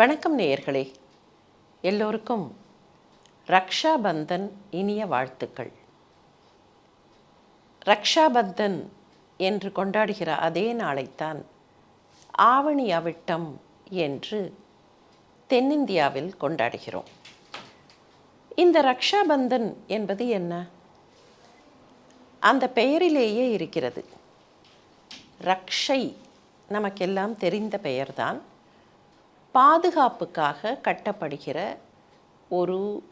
வணக்கம் நேயர்களே. எல்லோருக்கும் ரக்ஷாபந்தன் இனிய வாழ்த்துக்கள். ரக்ஷாபந்தன் என்று கொண்டாடுகிற அதே நாளைத்தான் ஆவணி அவிட்டம் என்று தென்னிந்தியாவில் கொண்டாடுகிறோம். இந்த ரக்ஷாபந்தன் என்பது என்ன? அந்த பெயரிலேயே இருக்கிறது. ரக்ஷை நமக்கெல்லாம் தெரிந்த பெயர்தான் பாதுகாப்புக்காக கட்டப்படுகிற ஒரு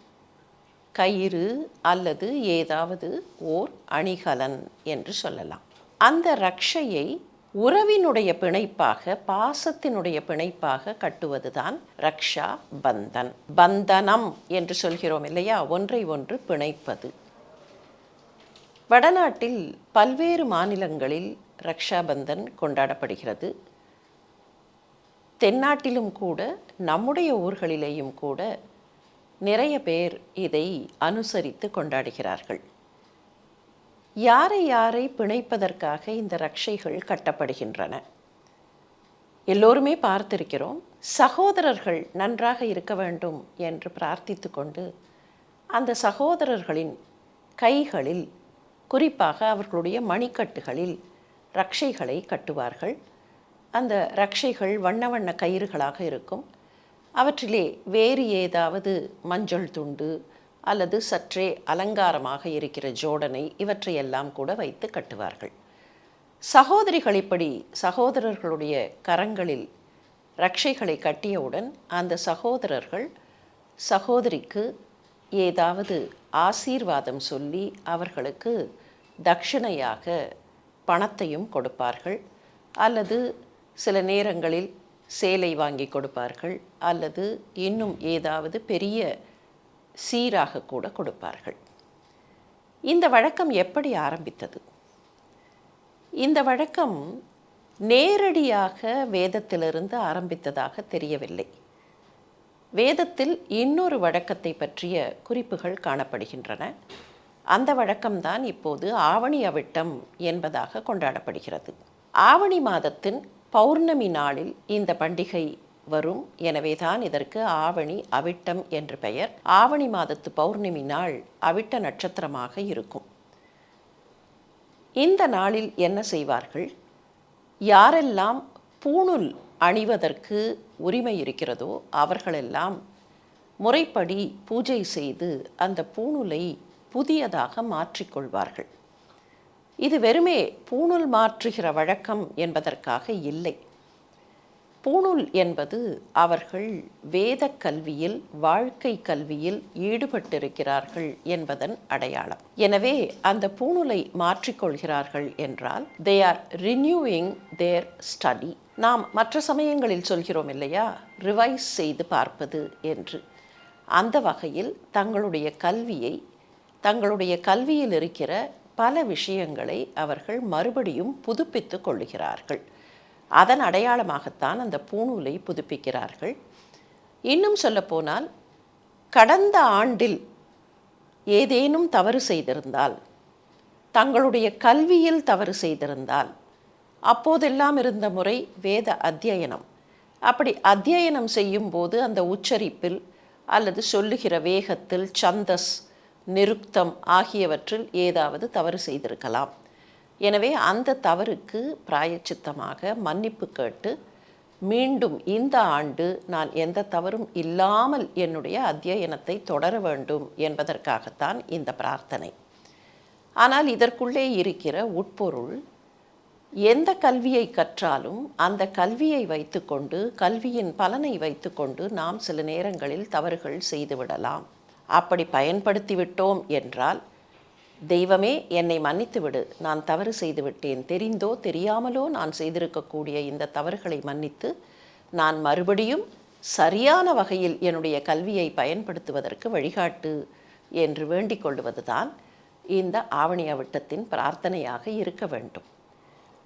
கயிறு அல்லது ஏதாவது ஓர் அணிகலன் என்று சொல்லலாம். அந்த ரக்ஷையை உறவினுடைய பிணைப்பாக பாசத்தினுடைய பிணைப்பாக கட்டுவதுதான் ரக்ஷா பந்தன். பந்தனம் என்று சொல்கிறோம் இல்லையா? ஒன்றை ஒன்று பிணைப்பது. வடநாட்டில் பல்வேறு மாநிலங்களில் ரக்ஷாபந்தன் கொண்டாடப்படுகிறது. தென்னாட்டிலும் கூட நம்முடைய ஊர்களிலேயும் கூட நிறைய பேர் இதை அனுசரித்து கொண்டாடுகிறார்கள். யாரை யாரை பிணைப்பதற்காக இந்த ரக்ஷைகள் கட்டப்படுகின்றன? எல்லோருமே பார்த்திருக்கிறோம் சகோதரர்கள் நன்றாக இருக்க வேண்டும் என்று பிரார்த்தித்து கொண்டு அந்த சகோதரர்களின் கைகளில் குறிப்பாக அவர்களுடைய மணிக்கட்டுகளில் ரக்ஷைகளை கட்டுவார்கள். அந்த ரக்ஷைகள் வண்ண வண்ண கயிறுகளாக இருக்கும். அவற்றிலே வேறு ஏதாவது மஞ்சள் துண்டு அல்லது சற்றே அலங்காரமாக இருக்கிற ஜோடனை இவற்றையெல்லாம் கூட வைத்து கட்டுவார்கள். சகோதரிகள் இப்படி சகோதரர்களுடைய கரங்களில் ரக்ஷைகளை கட்டியவுடன் அந்த சகோதரர்கள் சகோதரிக்கு ஏதாவது ஆசீர்வாதம் சொல்லி அவர்களுக்கு தட்சிணையாக பணத்தையும் கொடுப்பார்கள் அல்லது சில நேரங்களில் சேலை வாங்கி கொடுப்பார்கள் அல்லது இன்னும் ஏதாவது பெரிய சீராக கூட கொடுப்பார்கள். இந்த வழக்கம் எப்படி ஆரம்பித்தது? இந்த வழக்கம் நேரடியாக வேதத்திலிருந்து ஆரம்பித்ததாக தெரியவில்லை. வேதத்தில் இன்னொரு வழக்கத்தை பற்றிய குறிப்புகள் காணப்படுகின்றன. அந்த வழக்கம்தான் இப்போது ஆவணி அவிட்டம் என்பதாக கொண்டாடப்படுகிறது. ஆவணி மாதத்தின் பௌர்ணமி நாளில் இந்த பண்டிகை வரும். எனவேதான் இதற்கு ஆவணி அவிட்டம் என்று பெயர். ஆவணி மாதத்து பௌர்ணமி நாள் அவிட்ட நட்சத்திரமாக இருக்கும். இந்த நாளில் என்ன செய்வார்கள்? யாரெல்லாம் பூணுல் அணிவதற்கு உரிமை இருக்கிறதோ அவர்களெல்லாம் முறைப்படி பூஜை செய்து அந்த பூணுலை புதியதாக மாற்றிக்கொள்வார்கள். இது வெறுமே பூணுல் மாற்றுகிற வழக்கம் என்பதற்காக இல்லை. பூணுல் என்பது அவர்கள் வேத கல்வியில் வாழ்க்கை கல்வியில் ஈடுபட்டிருக்கிறார்கள் என்பதன் அடையாளம். எனவே அந்த பூணுலை மாற்றிக்கொள்கிறார்கள் என்றால் they are renewing their study நாம் மற்ற சமயங்களில் சொல்கிறோம் இல்லையா? ரிவைஸ் செய்து பார்ப்பது என்று. அந்த வகையில் தங்களுடைய கல்வியை தங்களுடைய கல்வியில் இருக்கிற பல விஷயங்களை அவர்கள் மறுபடியும் புதுப்பித்து கொள்ளுகிறார்கள். அதன் அடையாளமாகத்தான் அந்த பூணூலை புதுப்பிக்கிறார்கள். இன்னும் சொல்லப்போனால் கடந்த ஆண்டில் ஏதேனும் தவறு செய்திருந்தால் தங்களுடைய கல்வியில் தவறு செய்திருந்தால் அப்போதெல்லாம் இருந்த முறை வேத அத்தியனம். அப்படி அத்தியனம் செய்யும்போது அந்த உச்சரிப்பில் அல்லது சொல்லுகிற வேகத்தில் சந்தஸ் நிருக்தம் ஆகியவற்றில் ஏதாவது தவறு செய்திருக்கலாம். எனவே அந்த தவறுக்கு பிராயச்சித்தமாக மன்னிப்பு கேட்டு மீண்டும் இந்த ஆண்டு நான் எந்த தவறும் இல்லாமல் என்னுடைய அத்தியனத்தை தொடர வேண்டும் என்பதற்காகத்தான் இந்த பிரார்த்தனை. ஆனால் இதற்குள்ளே இருக்கிற உட்பொருள் எந்த கல்வியை கற்றாலும் அந்த கல்வியை வைத்துக்கொண்டு கல்வியின் பலனை வைத்துக்கொண்டு நாம் சில நேரங்களில் தவறுகள் செய்துவிடலாம். அப்படி பயன்படுத்தி விட்டோம் என்றால் தெய்வமே என்னை மன்னித்து விடு நான் தவறு செய்து விட்டேன் தெரிந்தோ தெரியாமலோ நான் செய்திருக்கக்கூடிய இந்த தவறுகளை மன்னித்து நான் மறுபடியும் சரியான வகையில் என்னுடைய கல்வியை பயன்படுத்துவதற்கு வழிகாட்டு என்று வேண்டிக் கொள்வதுதான் இந்த ஆவணி அவிட்டத்தின் பிரார்த்தனையாக இருக்க வேண்டும்.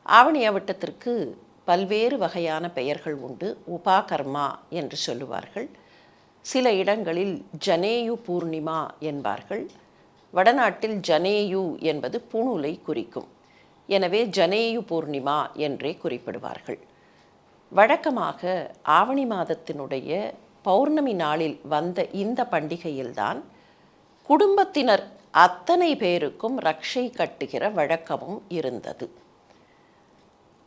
ஆவணி அவிட்டத்திற்கு பல்வேறு வகையான பெயர்கள் உண்டு. உபாகர்மா என்று சொல்லுவார்கள். சில இடங்களில் ஜனேயு பூர்ணிமா என்பார்கள். வடநாட்டில் ஜனேயு என்பது பூணூலை குறிக்கும். எனவே ஜனேயு பூர்ணிமா என்றே குறிப்பிடுவார்கள். வழக்கமாக ஆவணி மாதத்தினுடைய பௌர்ணமி நாளில் வந்த இந்த பண்டிகையில்தான் குடும்பத்தினர் அத்தனை பேருக்கும் ரக்ஷை கட்டுகிற வழக்கமும் இருந்தது.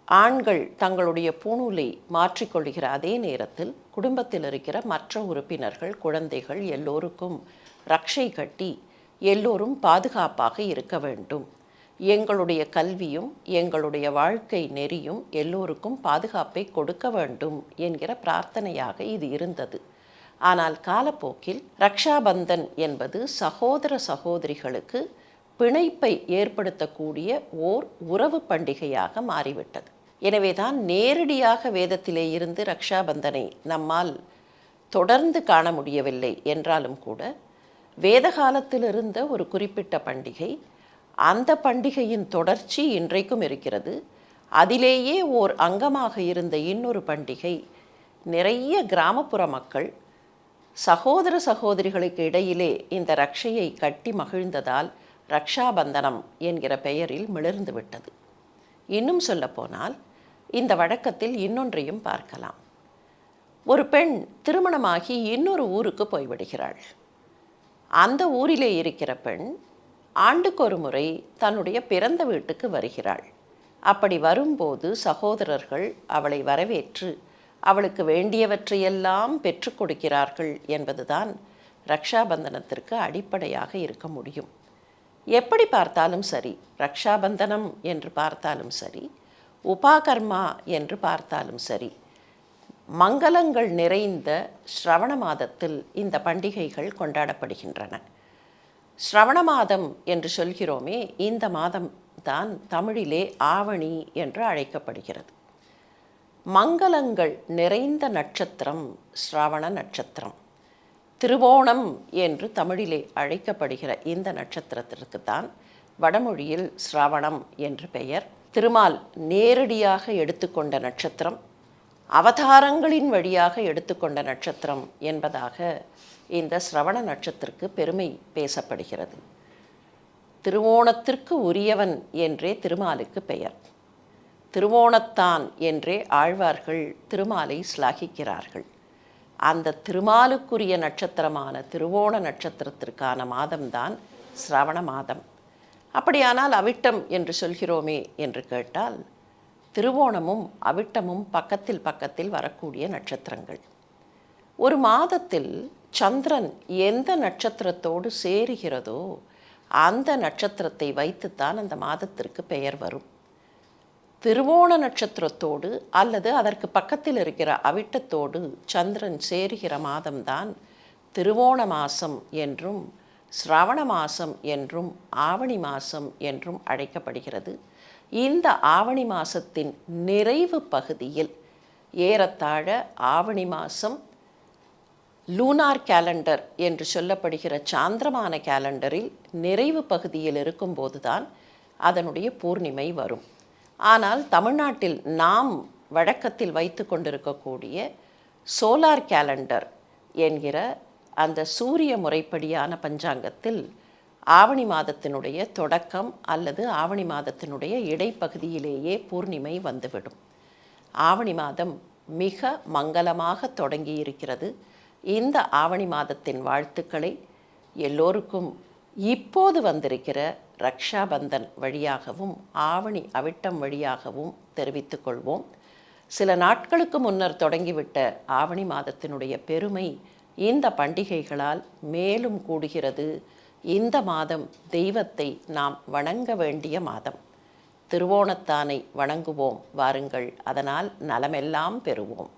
ஆண்கள் தங்களுடைய பூணூலை மாற்றிக்கொள்கிற அதே நேரத்தில் குடும்பத்தில் இருக்கிற மற்ற உறுப்பினர்கள் குழந்தைகள் எல்லோருக்கும் ரக்ஷை கட்டி எல்லோரும் பாதுகாப்பாக இருக்க வேண்டும். எங்களுடைய கல்வியும் எங்களுடைய வாழ்க்கை நெறியும் எல்லோருக்கும் பாதுகாப்பை கொடுக்க வேண்டும் என்கிற பிரார்த்தனையாக இது இருந்தது. ஆனால் காலப்போக்கில் ரக்ஷாபந்தன் என்பது சகோதர சகோதரிகளுக்கு பிணைப்பை ஏற்படுத்தக்கூடிய ஓர் உறவு பண்டிகையாக மாறிவிட்டது. எனவேதான் நேரடியாக வேதத்திலே இருந்து ரக்ஷாபந்தனை நம்மால் தொடர்ந்து காண முடியவில்லை என்றாலும் கூட வேத காலத்தில் இருந்த ஒரு குறிப்பிட்ட பண்டிகை அந்த பண்டிகையின் தொடர்ச்சி இன்றைக்கும் இருக்கிறது. அதிலேயே ஓர் அங்கமாக இருந்த இன்னொரு பண்டிகை நிறைய கிராமப்புற மக்கள் சகோதர சகோதரிகளுக்கு இடையிலே இந்த ரக்ஷையை கட்டி மகிழ்ந்ததால் ரக்ஷாபந்தனம் என்கிற பெயரில் மிளர்ந்து விட்டது. இன்னும் சொல்லப்போனால் இந்த வழக்கத்தில் இன்னொன்றையும் பார்க்கலாம். ஒரு பெண் திருமணமாகி இன்னொரு ஊருக்கு போய்விடுகிறாள். அந்த ஊரிலே இருக்கிற பெண் ஆண்டுக்கு ஒரு முறை தன்னுடைய பிறந்த வீட்டுக்கு வருகிறாள். அப்படி வரும்போது சகோதரர்கள் அவளை வரவேற்று அவளுக்கு வேண்டியவற்றையெல்லாம் பெற்றுக் கொடுக்கிறார்கள் என்பதுதான் ரக்ஷாபந்தனத்திற்கு அடிப்படையாக இருக்க முடியும். எப்படி பார்த்தாலும் சரி ரக்ஷாபந்தனம் என்று பார்த்தாலும் சரி உபாகர்மா என்று பார்த்தாலும் சரி மங்களங்கள் நிறைந்த ஸ்ரவண மாதத்தில் இந்த பண்டிகைகள் கொண்டாடப்படுகின்றன. ஸ்ரவண மாதம் என்று சொல்கிறோமே இந்த மாதம் தான் தமிழிலே ஆவணி என்று அழைக்கப்படுகிறது. மங்களங்கள் நிறைந்த நட்சத்திரம் ஸ்ரவண நட்சத்திரம். திருவோணம் என்று தமிழிலே அழைக்கப்படுகிற இந்த நட்சத்திரத்திற்கு தான் வடமொழியில் ஸ்ரவணம் என்று பெயர். திருமால் நேரடியாக எடுத்துக்கொண்ட நட்சத்திரம் அவதாரங்களின் வழியாக எடுத்துக்கொண்ட நட்சத்திரம் என்பதாக இந்த சிரவண நட்சத்திற்கு பெருமை பேசப்படுகிறது. திருவோணத்திற்கு உரியவன் என்றே திருமாலுக்கு பெயர். திருவோணத்தான் என்றே ஆழ்வார்கள் திருமாலை ஸ்லாகிக்கிறார்கள் அந்த திருமாலுக்குரிய நட்சத்திரமான திருவோண நட்சத்திரத்திற்கான மாதம்தான் சிரவண மாதம். அப்படியானால் அவிட்டம் என்று சொல்கிறோமே என்று கேட்டால் திருவோணமும் அவிட்டமும் பக்கத்தில் பக்கத்தில் வரக்கூடிய நட்சத்திரங்கள். ஒரு மாதத்தில் சந்திரன் எந்த நட்சத்திரத்தோடு சேருகிறதோ அந்த நட்சத்திரத்தை வைத்துத்தான் அந்த மாதத்திற்கு பெயர் வரும். திருவோண நட்சத்திரத்தோடு அல்லது அதற்கு பக்கத்தில் இருக்கிற அவிட்டத்தோடு சந்திரன் சேருகிற மாதம்தான் திருவோண மாதம் என்றும் சிராவண மாதம் என்றும் ஆவணி மாதம் என்றும் அழைக்கப்படுகிறது. இந்த ஆவணி மாதத்தின் நிறைவு பகுதியில் ஏறத்தாழ ஆவணி மாதம் லூனார் கேலண்டர் என்று சொல்லப்படுகிற சாந்திரமான கேலண்டரில் நிறைவு பகுதியில் இருக்கும்போது தான் அதனுடைய பூர்ணிமை வரும். ஆனால் தமிழ்நாட்டில் நாம் வழக்கத்தில் வைத்து கொண்டிருக்கக்கூடிய சோலார் கேலண்டர் என்கிற அந்த சூரிய முறைப்படியான பஞ்சாங்கத்தில் ஆவணி மாதத்தினுடைய தொடக்கம் அல்லது ஆவணி மாதத்தினுடைய இடைப்பகுதியிலேயே பூர்ணிமை வந்துவிடும். ஆவணி மாதம் மிக மங்களமாக தொடங்கி இருக்கிறது இந்த ஆவணி மாதத்தின் வாழ்த்துக்களை எல்லோருக்கும் இப்போது வந்திருக்கிற ரக்ஷாபந்தன் வழியாகவும் ஆவணி அவிட்டம் வழியாகவும் தெரிவித்துக் கொள்வோம். சில நாட்களுக்கு முன்னர் தொடங்கிவிட்ட ஆவணி மாதத்தினுடைய பெருமை இந்த பண்டிகைகளால் மேலும் கூடுகிறது. இந்த மாதம் தெய்வத்தை நாம் வணங்க வேண்டிய மாதம். திருவோணத்தானை வணங்குவோம் வாருங்கள். அதனால் நலமெல்லாம் பெறுவோம்.